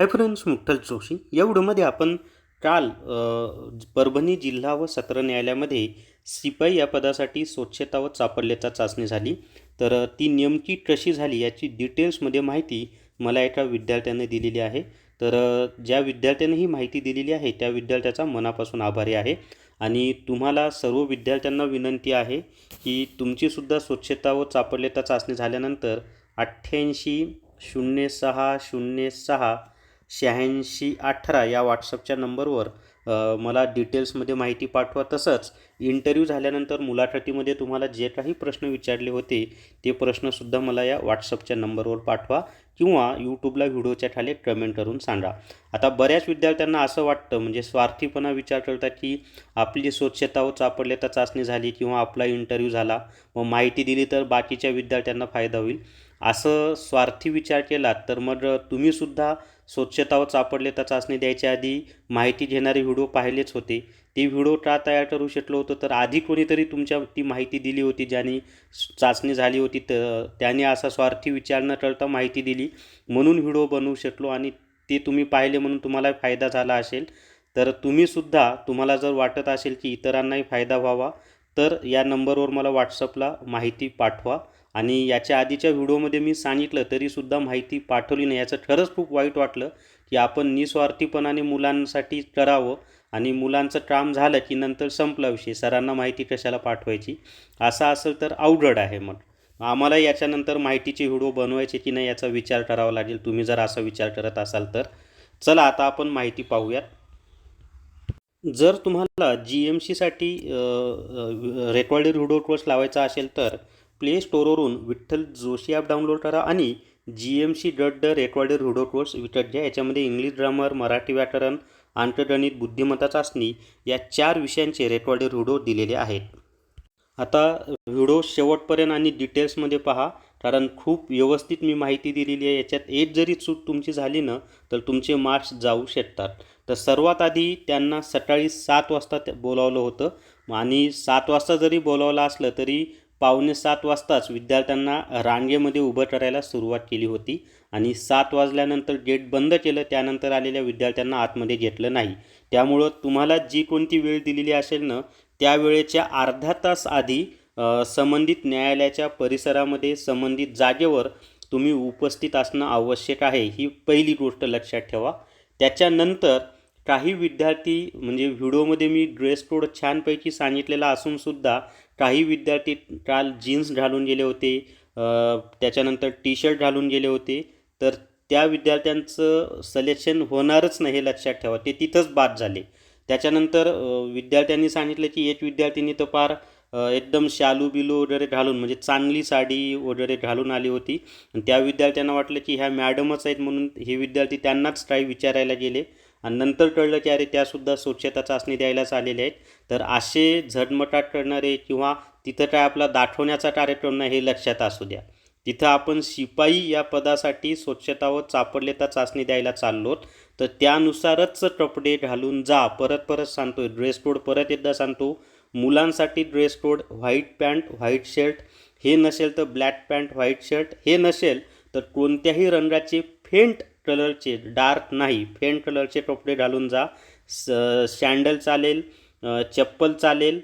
Hi friends मुक्तल Joshi या व्हिडिओमध्ये आपण काल परभणी जिल्हा व सत्र न्यायालयामध्ये सिपाई या पदासाठी स्वच्छता व चापल्याचा चाचणी झाली. तर ती नेमकी कशी झाली याची डिटेल्समध्ये माहिती मला एका विद्यार्थ्याने दिलेली आहे. तर ज्या विद्यार्थ्याने ही माहिती दिलेली आहे त्या विद्यार्थ्याचा मनापासून आभारी आहे. आणि तुम्हाला सर्व विद्यार्थ्यांना विनंती आहे की तुमचीसुद्धा स्वच्छता व चापल्यता चाचणी झाल्यानंतर अठ्ठ्याऐंशी शून्य सहा शून्य सहा शहाऐंशी अठरा या व्हॉट्सअपच्या नंबरवर मला डिटेल्समध्ये माहिती पाठवा. तसंच इंटरव्ह्यू झाल्यानंतर मुलाखतीमध्ये तुम्हाला जे काही प्रश्न विचारले होते ते प्रश्नसुद्धा मला या व्हॉट्सअपच्या नंबरवर पाठवा किंवा यूट्यूबला व्हिडिओच्या खाली कमेंट करून सांगा. आता बऱ्याच विद्यार्थ्यांना असं वाटतं म्हणजे स्वार्थीपणा विचार करतात की आपली स्वच्छता व चापडलेता चाचणी झाली किंवा आपला इंटरव्ह्यू झाला मग माहिती दिली तर बाकीच्या विद्यार्थ्यांना फायदा होईल. असं स्वार्थी विचार केला तर मग तुम्हीसुद्धा स्वच्छता व चापडलेता चाचणी द्यायच्या आधी माहिती घेणारे व्हिडिओ पाहिलेच होते. ते व्हिडिओ का तयार करू शकलो होतो? तर आधी कोणीतरी तुमच्या ती माहिती दिली होती ज्याने चाचणी झाली होती तर त्याने असा स्वार्थी विचार न करता माहिती दिली. म्हणून व्हिडिओ बनवू शकलो आणि ते तुम्ही पाहिले म्हणून तुम्हाला फायदा झाला असेल. तर तुम्हीसुद्धा तुम्हाला जर वाटत असेल की इतरांनाही फायदा व्हावा तर या नंबरवर मला व्हॉट्सअपला माहिती पाठवा. आणि याच्या आधीच्या व्हिडिओमध्ये मी सांगितलं तरीसुद्धा माहिती पाठवली नाही. याचं खरंच खूप वाईट वाटलं की आपण निस्वार्थीपणाने मुलांसाठी करावं आणि मुलांचं काम झालं की नंतर संपला विषय. सरांना माहिती कशाला पाठवायची? असं असेल तर अवघड आहे मग. आम्हाला याच्यानंतर माहितीचे व्हिडिओ बनवायचे की नाही याचा विचार करावा लागेल. तुम्ही जर असा विचार करत असाल तर. चला आता आपण माहिती पाहूयात. जर तुम्हाला जी एम सीसाठी रेकॉर्डेड व्हिडिओ कोर्स लावायचा असेल तर प्ले स्टोरवरून विठ्ठल जोशी ॲप डाउनलोड करा आणि G M C dot the recorded video course विकत घ्या. याच्यामध्ये इंग्लिश ग्रामर मराठी व्याकरण अंकगणित बुद्धिमत्ता चाचणी या चार विषयांचे रेकॉर्डेड व्हिडिओ दिलेले आहेत. आता व्हिडिओ शेवटपर्यंत आणि डिटेल्समध्ये पहा. कारण खूप व्यवस्थित मी माहिती दिलेली आहे. याच्यात एक जरी चूक तुमची झाली ना तर तुमचे मार्क्स जाऊ शकतात. तर सर्वात आधी त्यांना सकाळी सात वाजता बोलावलं होतं. आणि सात वाजता जरी बोलावलं असलं तरी पावणे सात वाजताच विद्यार्थ्यांना रांगेमध्ये उभं करायला सुरुवात केली होती आणि सात वाजल्यानंतर गेट बंद केलं त्यानंतर आलेल्या विद्यार्थ्यांना आतमध्ये घेतलं नाही. त्यामुळं तुम्हाला जी कोणती वेळ दिलेली असेल ना त्या वेळेच्या अर्धा तास आधी संबंधित न्यायालयाच्या परिसरामध्ये संबंधित जागेवर तुम्ही उपस्थित असणं आवश्यक आहे ही पहिली गोष्ट लक्षात ठेवा. त्याच्यानंतर काही विद्यार्थी म्हणजे व्हिडिओमध्ये मी ड्रेस कोड छानपैकी सांगितलेला असूनसुद्धा काही विद्यार्थी काल जीन्स घालून गेले होते त्याच्यानंतर टी शर्ट घालून गेले होते. तर त्या विद्यार्थ्यांचं सलेक्शन होणारच नाही हे लक्षात ठेवा. ते तिथंच बाद झाले. त्याच्यानंतर विद्यार्थ्यांनी सांगितलं की एक विद्यार्थीनी तर फार एकदम शालू बिलू वगैरे घालून म्हणजे चांगली साडी वगैरे घालून आली होती. आणि त्या विद्यार्थ्यांना वाटलं की ह्या मॅडमच आहेत म्हणून हे विद्यार्थी त्यांनाच काही विचारायला गेले. आणि नंतर कळलं की अरे त्यासुद्धा स्वच्छता चाचणी द्यायलाच आलेले आहेत. तर असे झटमटाट करणारे किंवा तिथं काय आपला दाखवण्याचा कार्यक्रम नाही हे लक्षात असू द्या. तिथं आपण शिपाई या पदासाठी स्वच्छता व चापडलेता चाचणी द्यायला चाललो तर त्यानुसारच कपडे घालून जा. परत परत सांगतो ड्रेस कोड परत एकदा सांगतो. मुलांसाठी dress code white pant white shirt. हे नसेल तर ब्लॅक पॅन्ट व्हाईट शर्ट. हे नसेल तर कोणत्याही रंगाचे फेंट कलरचे डार्क नाही फेंट कलरचे कपडे घालून जा. स सँडल चालेल चप्पल चालेल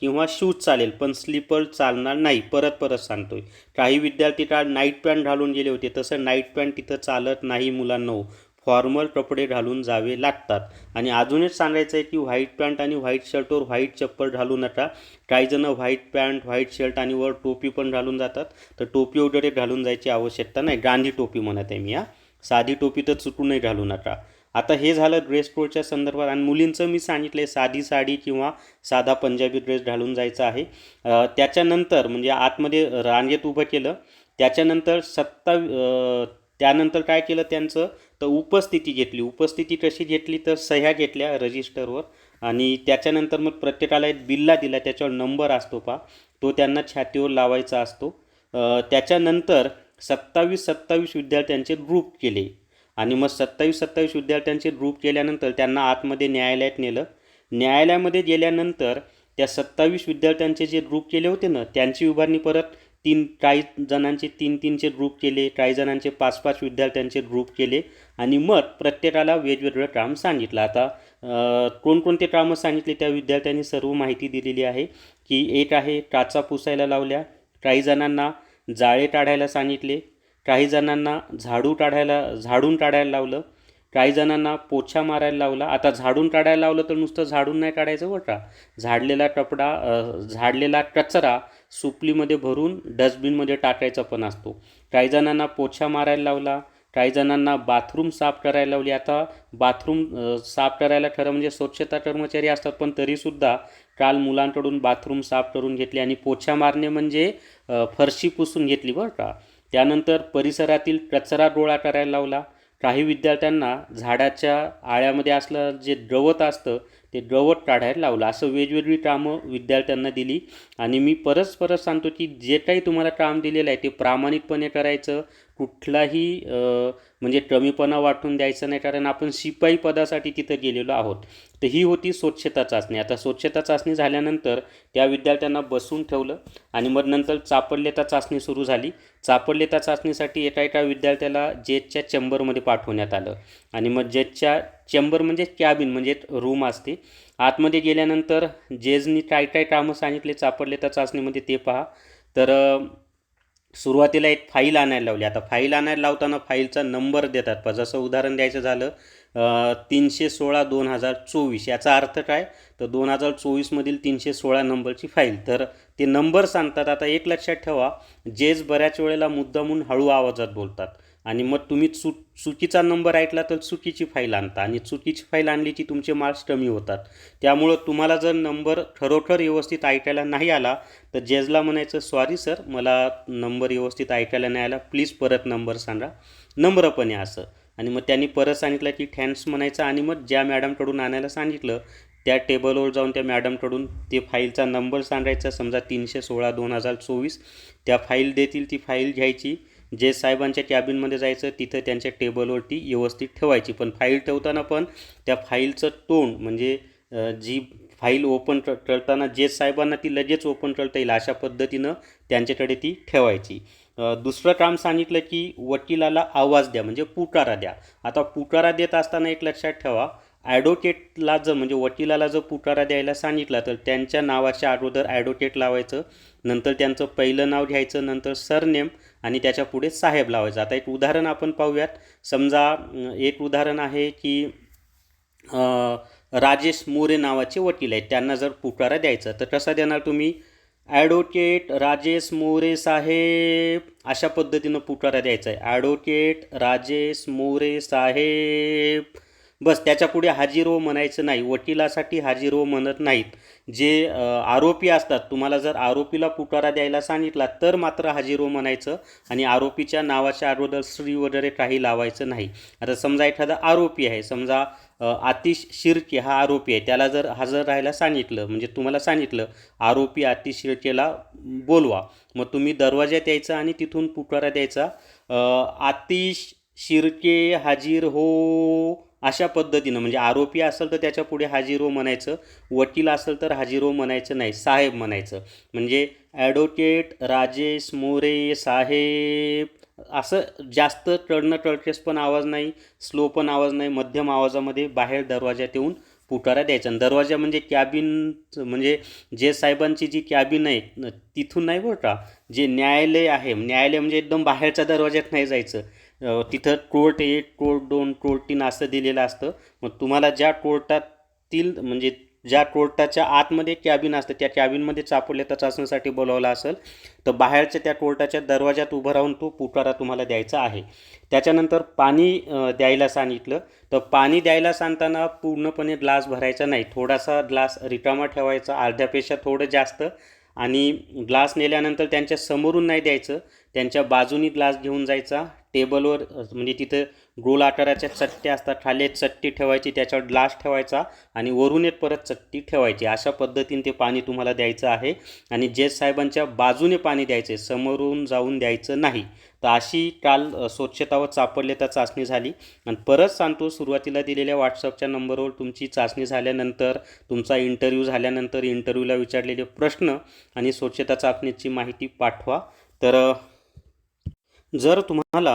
किंवा शूज चालेल पण स्लीपर चालणार नाही. परत परत सांगतोय. काही विद्यार्थी काल नाईट पॅन्ट घालून गेले होते. तसं नाईट पॅन्ट तिथं चालत नाही मुलांना. फॉर्मल कपडे घालून जावे लागतात. आणि अजून एक सांगायचं आहे की व्हाईट पॅन्ट आणि व्हाईट शर्टवर व्हाईट चप्पल घालू नका. काहीजणं व्हाईट पॅन्ट व्हाईट शर्ट आणि वर टोपी पण घालून जातात. तर टोपी वगैरे घालून जायची आवश्यकता नाही. गांधी टोपी म्हणत आहे मी हा. साधी टोपी तर चुकूनही घालू नका. आता हे झालं ड्रेस कोडच्या संदर्भात आणि मुलींचं मी सांगितलं आहे साधी साडी किंवा साधा पंजाबी ड्रेस घालून जायचं आहे. त्याच्यानंतर म्हणजे आतमध्ये रांगेत उभं केलं त्याच्यानंतर सत्ता त्यानंतर काय केलं त्यांचं? तर उपस्थिती घेतली. उपस्थिती कशी घेतली? तर सह्या घेतल्या रजिस्टरवर आणि त्याच्यानंतर मग प्रत्येकाला एक बिल्ला दिला त्याच्यावर नंबर असतो पा तो त्यांना छातीवर लावायचा असतो. त्याच्यानंतर सत्तावीस सत्तावीस विद्यार्थ्यांचे ग्रुप केले. आणि मग सत्तावीस सत्तावीस विद्यार्थ्यांचे ग्रुप केल्यानंतर त्यांना आतमध्ये न्यायालयात नेलं. न्यायालयामध्ये गेल्यानंतर त्या सत्तावीस विद्यार्थ्यांचे जे ग्रुप केले होते ना त्यांची उभारणी परत तीन काही जणांचे तीन तीनचे ग्रुप केले काही जणांचे पाच पाच विद्यार्थ्यांचे ग्रुप केले. आणि मग प्रत्येकाला वेगवेगळं काम सांगितलं. आता कोणकोणते कामं सांगितले त्या विद्यार्थ्यांनी? सर्व माहिती दिलेली आहे की एक आहे काचा पुसायला लावल्या. काही जणांना जाळे काढायला सांगितले. काही जणांना झाडू काढायला झाडून काढायला लावलं. काही जणांना पोछा मारायला लावला. आता झाडून काढायला लावलं तर नुसतं झाडून नाही काढायचं बरं का? झाडलेला कपडा झाडलेला कचरा सुपलीमध्ये भरून डस्टबिनमध्ये टाकायचा पण असतो. काही जणांना पोछा मारायला लावला. काही जणांना बाथरूम साफ करायला लावली. आता बाथरूम साफ करायला खरं म्हणजे स्वच्छता कर्मचारी असतात पण तरीसुद्धा काल मुलांकडून बाथरूम साफ करून घेतले आणि पोछा मारणे म्हणजे फरशी पुसून घेतली बरं का. त्यानंतर परिसरातील कचरा गोळा करायला लावला. काही विद्यार्थ्यांना झाडाच्या आळ्यामध्ये असलं जे गवत असतं ते गवत काढायला लावलं. असं वेगवेगळी कामं विद्यार्थ्यांना दिली. आणि मी परत परत सांगतो की जे काही तुम्हाला काम दिलेलं आहे ते प्रामाणिकपणे करायचं. कुठलाही म्हणजे कमीपणा वाटून द्यायचं नाही कारण आपण शिपाई पदासाठी तिथं गेलेलो आहोत. तर ही होती स्वच्छता चाचणी. आता स्वच्छता चाचणी झाल्यानंतर त्या विद्यार्थ्यांना बसून ठेवलं आणि मग नंतर चापडलेता चाचणी सुरू झाली. चापडलेता चाचणीसाठी एका एका विद्यार्थ्याला जेटच्या चेंबरमध्ये पाठवण्यात आलं आणि मग जेटच्या चेंबर म्हणजे कॅबिन म्हणजे रूम असते. आतमध्ये गेल्यानंतर जेजनी काय काय कामं सांगितले चापडलेता चाचणीमध्ये ते पहा. तर सुरुवातीला एक फाईल आणायला लावली. आता फाईल आणायला लावताना फाईलचा नंबर देतात. पण जसं उदाहरण द्यायचं झालं तीनशे सोळा दोन हजार चोवीस. याचा अर्थ काय? तर दोन हजार चोवीसमधील तीनशे सोळा नंबरची फाईल. तर ते नंबर सांगतात. आता एक लक्षात ठेवा जेज बऱ्याच वेळेला मुद्दामून हळू आवाजात बोलतात. आणि मग तुम्ही चु चुकीचा नंबर ऐकला तर चुकीची फाईल आणता. आणि चुकीची फाईल आणली की तुमचे मार्क्स कमी होतात. त्यामुळं तुम्हाला जर नंबर खरोखर व्यवस्थित ऐकायला नाही आला तर जजला म्हणायचं सॉरी सर मला नंबर व्यवस्थित ऐकायला नाही आला. प्लीज परत नंबर सांगा. नम्रपणे असं. आणि मग त्यांनी परत सांगितलं की थँक्स म्हणायचं. आणि मग ज्या मॅडमकडून आणायला सांगितलं त्या टेबलवर जाऊन त्या मॅडमकडून ते फाईलचा नंबर सांगायचा. समजा तीनशे सोळा दोन हजार चोवीस त्या फाईल देतील ती फाईल घ्यायची. जे साहेबांच्या कॅबिनमध्ये जायचं तिथं त्यांच्या टेबलवरती व्यवस्थित ठेवायची. पण फाईल ठेवताना पण त्या फाईलचं तोंड म्हणजे जी फाईल ओपन क करताना जे साहेबांना ती लगेच ओपन करता येईल अशा पद्धतीनं त्यांच्याकडे ती ठेवायची. दुसरं काम सांगितलं की वकिलाला आवाज द्या म्हणजे पुकारा द्या. आता पुकारा देत असताना एक लक्षात ठेवा ॲडव्होकेटला जर म्हणजे वकिलाला जर पुकारा द्यायला सांगितला तर त्यांच्या नावाच्या अगोदर ॲडव्होकेट लावायचं नंतर त्यांचं पहिलं नाव घ्यायचं नंतर सरनेम आणि त्याच्या पुढे साहेब लावायचं. आता एक उदाहरण आपण पाहूयात. समजा एक उदाहरण आहे की राजेश मोरे नावाचे वकील आहेत. त्यांना जर पुकारा द्यायचा तर कसा देणार तुम्ही? ॲडव्होकेट राजेश मोरे साहेब अशा पद्धतीनं पुकारा द्यायचा आहे. ॲडव्होकेट राजेश मोरे साहेब. बस त्याच्या पुढे हाजीरो म्हणायचं नाही. वकिलासाठी हाजीरो म्हणत नाहीत. जे आरोपी असतात तुम्हाला जर आरोपीला पुटारा द्यायला सांगितला तर मात्र हाजीरो म्हणायचं आणि आरोपीच्या नावाच्या अगोदर श्री वगैरे काही लावायचं नाही. आता समजा एखादा आरोपी आहे समजा आतिश शिर्के हा आरोपी आहे त्याला जर हजर राहायला सांगितलं म्हणजे तुम्हाला सांगितलं आरोपी आतिश शिर्केला बोलवा. मग तुम्ही दरवाज्यात यायचा आणि तिथून पुकारा द्यायचा. आतिश शिर्के हाजीर हो अशा पद्धतीनं म्हणजे आरोपी असेल तर त्याच्या पुढे हाजीर हो म्हणायचं वकील असेल तर हाजीरो हो म्हणायचं नाही साहेब म्हणायचं. म्हणजे ॲडव्होकेट राजेश मोरे साहेब असं जास्त टळणं टळकेस पण आवाज नाही स्लो पण आवाज नाही मध्यम आवाजामध्ये बाहेर दरवाज्यात येऊन पुकारा द्यायचा. आणि दरवाजा म्हणजे कॅबिन म्हणजे जे साहेबांची जी कॅबिन आहे तिथून नाही बरं का जे न्यायालय आहे न्यायालय म्हणजे एकदम बाहेरच्या दरवाज्यात नाही जायचं. तिथं कोर्ट एक कोर्ट दोन कोर्ट तीन असं दिलेलं असतं. मग तुम्हाला ज्या कोर्टातील म्हणजे ज्या कोर्टाच्या आतमध्ये कॅबिन असतं त्या कॅबिनमध्ये चापडले तर चाचणीसाठी बोलावलं असेल तर बाहेरच्या त्या कोर्टाच्या दरवाजात उभं राहून तो पुकारा तुम्हाला द्यायचा आहे. त्याच्यानंतर पाणी द्यायला सांगितलं. तर पाणी द्यायला सांगताना पूर्णपणे ग्लास भरायचा नाही. थोडासा ग्लास रिकामा ठेवायचा. अर्ध्यापेक्षा थोडं जास्त आणि ग्लास नेल्यानंतर त्यांच्या समोरून नाही द्यायचं. त्यांच्या बाजूनी ग्लास घेऊन जायचा. टेबलवर म्हणजे तिथं गोल आकाराच्या चट्ट्या असतात. खाली एक चट्टी ठेवायची त्याच्यावर ग्लास ठेवायचा आणि वरून एक परत चट्टी ठेवायची. अशा पद्धतीने ते पाणी तुम्हाला द्यायचं आहे आणि जज साहेबांच्या बाजूने पाणी द्यायचे समोरून जाऊन द्यायचं नाही. तर अशी काल स्वच्छता व चापडलेता चाचणी झाली. आणि परत सांगतो सुरुवातीला दिलेल्या व्हॉट्सअपच्या नंबरवर तुमची चाचणी झाल्यानंतर तुमचा इंटरव्ह्यू झाल्यानंतर इंटरव्ह्यूला विचारलेले प्रश्न आणि स्वच्छता चाचणीची माहिती पाठवा. तर जर तुम्हाला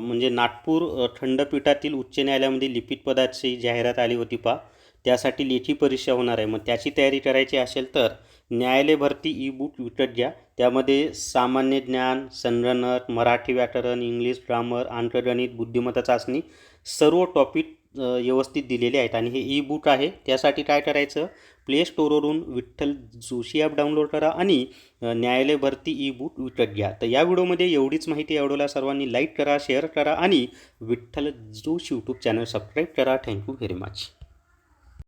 म्हणजे नागपूर खंडपीठातील उच्च न्यायालयामध्ये लिपिक पदाची जाहिरात आली होती पा त्यासाठी लेखी परीक्षा होणार आहे. मग त्याची तयारी करायची असेल तर न्यायालय भरती ई बुक विकत घ्या. त्यामध्ये सामान्य ज्ञान संगणक मराठी व्याकरण इंग्लिश ग्रामर आंतरगणित बुद्धिमत्ता चाचणी सर्व टॉपिक व्यवस्थित दिलेले आहेत. आणि हे ई बुक आहे. त्यासाठी काय करायचं? प्ले स्टोरवरून विठ्ठल जोशी ॲप डाउनलोड करा आणि न्यायालय भरती ई बुक विकत घ्या. तर या व्हिडिओमध्ये एवढीच माहिती आवडवला सर्वांनी लाईक करा शेअर करा आणि Vitthal Joshi YouTube channel subscribe करा. Thank you very much